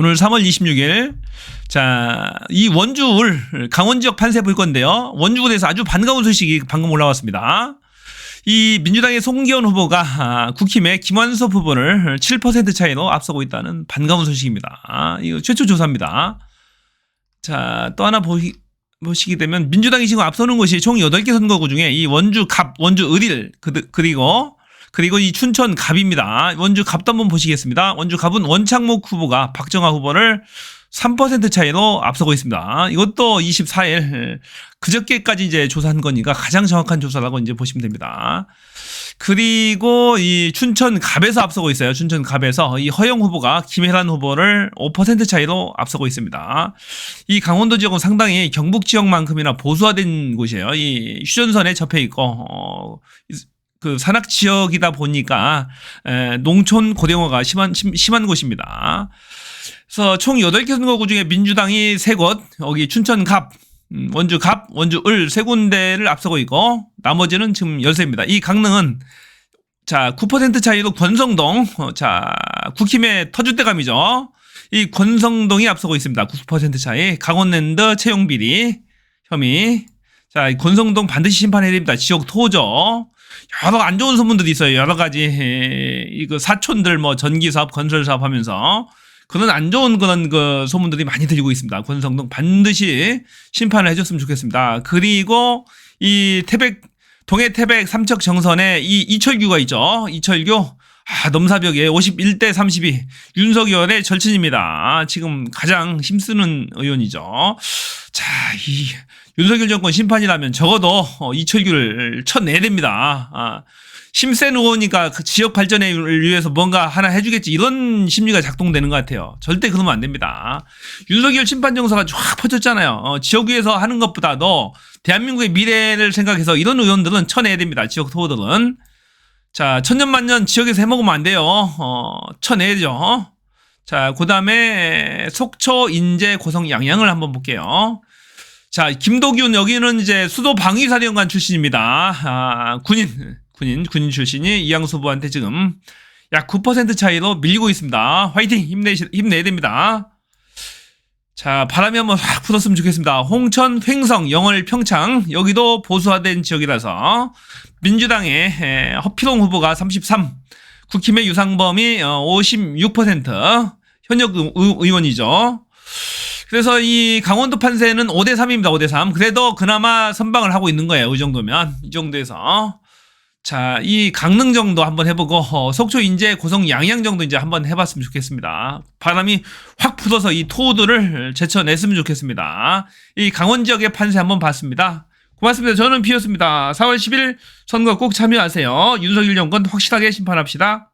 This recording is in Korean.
오늘 3월 26일 자, 이 원주울 강원 지역 판세 볼 건데요. 원주군에서 아주 반가운 소식이 방금 올라왔습니다. 이 민주당의 송기현 후보가 아, 국힘의 김완섭 후보를 7% 차이로 앞서고 있다는 반가운 소식입니다. 아, 이거 최초 조사입니다. 자, 또 하나 보시, 보시게 되면 민주당이 지금 앞서는 곳이 총 8개 선거구 중에 이 원주 갑, 원주 을일, 그- 그리고 그리고 이 춘천 갑입니다. 원주 갑도 한번 보시겠습니다. 원주 갑은 원창목 후보가 박정아 후보를 3% 차이로 앞서고 있습니다. 이것도 24일 그저께까지 이제 조사한 거니까 가장 정확한 조사라고 이제 보시면 됩니다. 그리고 이 춘천 갑에서 앞서고 있어요. 춘천 갑에서 이 허영 후보가 김혜란 후보를 5% 차이로 앞서고 있습니다. 이 강원도 지역은 상당히 경북 지역만큼이나 보수화된 곳이에요. 이 휴전선에 접해 있고 어, 그 산악 지역이다 보니까 에, 농촌 고령화가 심한 심, 심한 곳입니다. 그래서 총 8개 선거구 중에 민주당이 3곳, 여기 춘천 갑, 음, 원주 갑, 원주 을 세 군데를 앞서고 있고 나머지는 지금 13입니다. 이 강릉은 자, 9% 차이로 권성동, 어, 자, 국힘의 터줏대감이죠. 이 권성동이 앞서고 있습니다. 9% 차이. 강원랜드 채용 비리 혐의. 자, 이 권성동 반드시 심판해야 됩니다. 지역 토죠. 여러 안 좋은 소문들이 있어요. 여러 가지 에, 이거 사촌들 뭐 전기 사업, 건설 사업 하면서 그런 안 좋은 그런 그 소문들이 많이 들리고 있습니다. 권성동 반드시 심판을 해줬으면 좋겠습니다. 그리고 이 태백 동해 태백 삼척 정선에 이 이철규가 있죠. 이철규 아, 넘사벽에 51대 32 윤석열의 절친입니다. 지금 가장 힘쓰는 의원이죠. 자, 이 윤석열 정권 심판이라면 적어도 어, 이철규를 쳐내야 됩니다. 아, 힘센 의원이니까 그 지역 발전을 위해서 뭔가 하나 해주겠지 이런 심리가 작동되는 것 같아요. 절대 그러면 안 됩니다. 윤석열 심판 정서가 쫙 퍼졌잖아요. 어, 지역 위에서 하는 것보다도 대한민국의 미래를 생각해서 이런 의원들은 쳐내야 됩니다. 지역 토호들은. 자, 천년만년 지역에서 해먹으면 안 돼요. 어, 쳐내야죠. 자, 그 다음에 속초, 인제, 고성, 양양을 한번 볼게요. 자, 김도균 여기는 이제 수도 방위사령관 출신입니다. 아, 군인, 군인, 군인 출신이 이양수 후보한테 지금 약 9% 차이로 밀리고 있습니다. 화이팅! 힘내, 힘내야 됩니다. 자, 바람이 한번 확 불었으면 좋겠습니다. 홍천, 횡성, 영월, 평창, 여기도 보수화된 지역이라서 민주당의 에, 허피롱 후보가 33, 국힘의 유상범이 어, 56%, 현역 의- 의원이죠. 그래서 이 강원도 판세는 5대 3입니다. 5대 3. 그래도 그나마 선방을 하고 있는 거예요. 이 정도면. 이 정도에서. 자, 이 강릉 정도 한번 해보고, 어, 속초, 인제, 고성, 양양 정도 이제 한번 해봤으면 좋겠습니다. 바람이 확 불어서 이 토우들을 제쳐냈으면 좋겠습니다. 이 강원 지역의 판세 한번 봤습니다. 고맙습니다. 저는 비었습니다. 4월 10일 선거 꼭 참여하세요. 윤석열 정권 확실하게 심판합시다.